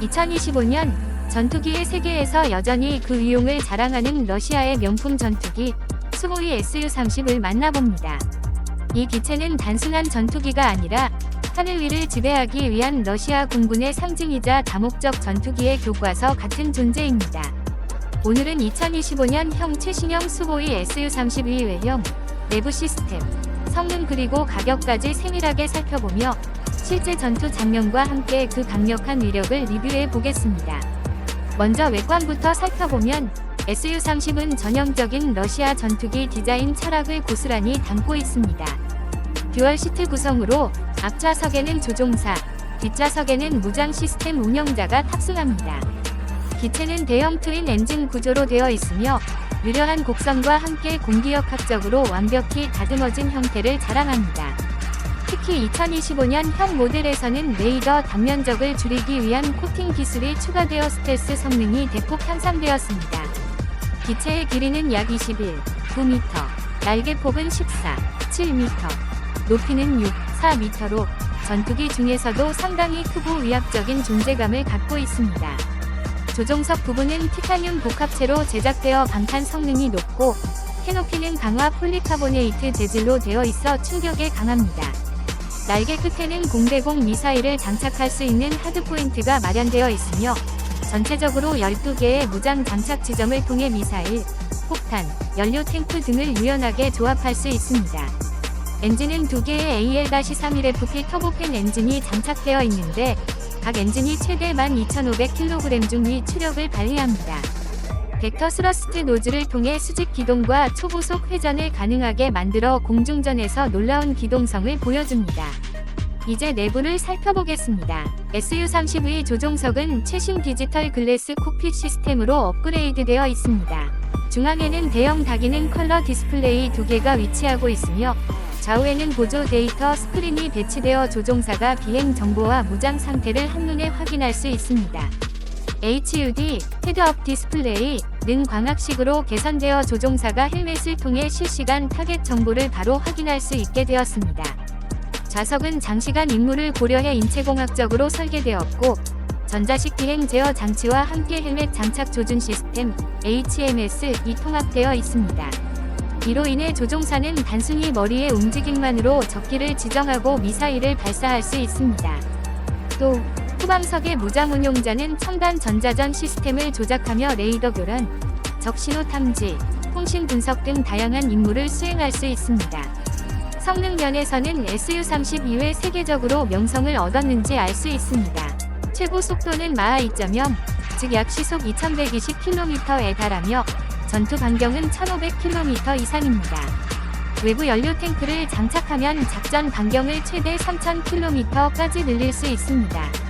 2025년 전투기의 세계에서 여전히 그 위용을 자랑하는 러시아의 명품 전투기 수호이 Su-30을 만나봅니다. 이 기체는 단순한 전투기가 아니라 하늘 위를 지배하기 위한 러시아 공군의 상징이자 다목적 전투기의 교과서 같은 존재입니다. 오늘은 2025년형 최신형 수호이 Su-32 외형, 내부 시스템, 성능 그리고 가격까지 세밀하게 살펴보며 실제 전투 장면과 함께 그 강력한 위력을 리뷰해 보겠습니다. 먼저 외관부터 살펴보면 Su-30은 전형적인 러시아 전투기 디자인 철학을 고스란히 담고 있습니다. 듀얼 시트 구성으로 앞좌석에는 조종사, 뒷좌석에는 무장 시스템 운영자가 탑승합니다. 기체는 대형 트윈 엔진 구조로 되어 있으며 유려한 곡선과 함께 공기역학적으로 완벽히 다듬어진 형태를 자랑합니다. 특히 2025년형 모델에서는 레이더 단면적을 줄이기 위한 코팅 기술이 추가되어 스텔스 성능이 대폭 향상되었습니다. 기체의 길이는 약 21, 9m, 날개폭은 14, 7m, 높이는 6, 4m로 전투기 중에서도 상당히 크고 위압적인 존재감을 갖고 있습니다. 조종석 부분은 티타늄 복합체로 제작되어 방탄 성능이 높고 캐노피는 강화 폴리카보네이트 재질로 되어 있어 충격에 강합니다. 날개 끝에는 공대공 미사일을 장착할 수 있는 하드포인트가 마련되어 있으며 전체적으로 12개의 무장 장착 지점을 통해 미사일, 폭탄, 연료 탱크 등을 유연하게 조합할 수 있습니다. 엔진은 두 개의 AL-31FP 터보팬 엔진이 장착되어 있는데 각 엔진이 최대 12,500kg 중위 추력을 발휘합니다. 벡터 스러스트 노즐을 통해 수직 기동과 초고속 회전을 가능하게 만들어 공중전에서 놀라운 기동성을 보여줍니다. 이제 내부를 살펴보겠습니다. SU-30의 조종석은 최신 디지털 글래스 콕핏 시스템으로 업그레이드되어 있습니다. 중앙에는 대형 다기능 컬러 디스플레이 두 개가 위치하고 있으며 좌우에는 보조 데이터 스크린이 배치되어 조종사가 비행 정보와 무장 상태를 한눈에 확인할 수 있습니다. HUD, 헤드업 디스플레이 는 광학식으로 개선되어 조종사가 헬멧을 통해 실시간 타겟 정보를 바로 확인할 수 있게 되었습니다. 좌석은 장시간 임무를 고려해 인체공학적으로 설계되었고 전자식 비행 제어 장치와 함께 헬멧 장착 조준 시스템 HMS이 통합되어 있습니다. 이로 인해 조종사는 단순히 머리의 움직임만으로 적기를 지정하고 미사일을 발사할 수 있습니다. 또 후방석의 무장 운용자는 첨단 전자전 시스템을 조작하며 레이더 교란, 적신호 탐지, 통신 분석 등 다양한 임무를 수행할 수 있습니다. 성능 면에서는 SU-30 이외 세계적으로 명성을 얻었는지 알 수 있습니다. 최고 속도는 마하 2.0, 즉 약 시속 2120km에 달하며 전투 반경은 1500km 이상입니다. 외부 연료 탱크를 장착하면 작전 반경을 최대 3000km까지 늘릴 수 있습니다.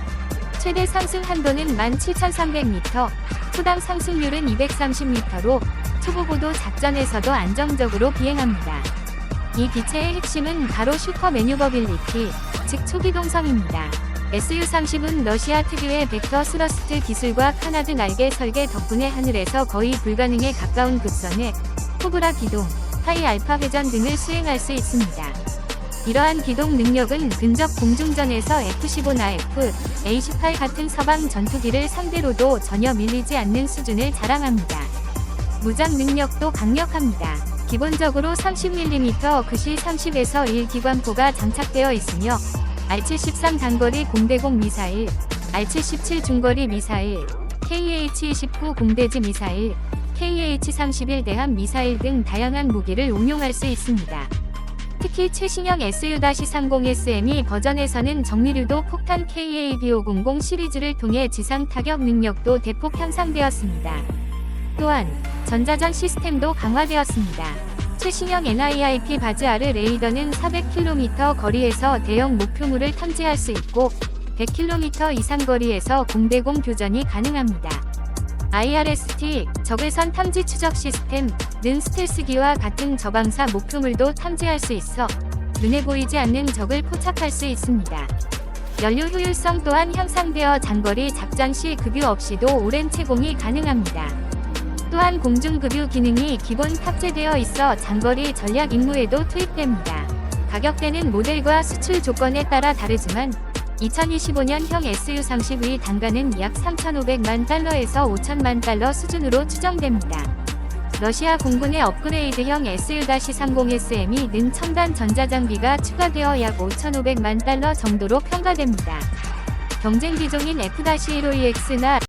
최대 상승 한도는 17,300m, 후당 상승률은 230m로 초보고도 작전에서도 안정적으로 비행합니다. 이 기체의 핵심은 바로 슈퍼 매뉴버빌리티, 즉 초기 동성입니다. SU-30은 러시아 특유의 벡터 스러스트 기술과 카나드 날개 설계 덕분에 하늘에서 거의 불가능에 가까운 급선에 코브라 기동, 하이 알파 회전 등을 수행할 수 있습니다. 이러한 기동 능력은 근접 공중전에서 F-15나 F, A-18 같은 서방 전투기를 상대로도 전혀 밀리지 않는 수준을 자랑합니다. 무장 능력도 강력합니다. 기본적으로 30mm 그시 30에서 1 기관포가 장착되어 있으며 R-73 단거리 공대공 미사일, R-77 중거리 미사일, KH-29 공대지 미사일, KH-31 대함 미사일 등 다양한 무기를 응용할 수 있습니다. 특히 최신형 SU-30SME 버전에서는 정밀유도 폭탄 KAB500 시리즈를 통해 지상 타격 능력도 대폭 향상되었습니다. 또한 전자전 시스템도 강화되었습니다. 최신형 NIIP 바즈아르 레이더는 400km 거리에서 대형 목표물을 탐지할 수 있고 100km 이상 거리에서 공대공 교전이 가능합니다. IRST 적외선 탐지 추적 시스템은 스텔스기와 같은 저방사 목표물도 탐지할 수 있어 눈에 보이지 않는 적을 포착할 수 있습니다. 연료 효율성 또한 향상되어 장거리 작전 시 급유 없이도 오랜 채공이 가능합니다. 또한 공중급유 기능이 기본 탑재되어 있어 장거리 전략 임무에도 투입됩니다. 가격대는 모델과 수출 조건에 따라 다르지만 2025년형 SU-30의 단가는 약 3,500만 달러에서 5천만 달러 수준으로 추정됩니다. 러시아 공군의 업그레이드형 SU-30SM이 는 첨단 전자장비가 추가되어 약 5,500만 달러 정도로 평가됩니다. 경쟁 기종인 F-15EX나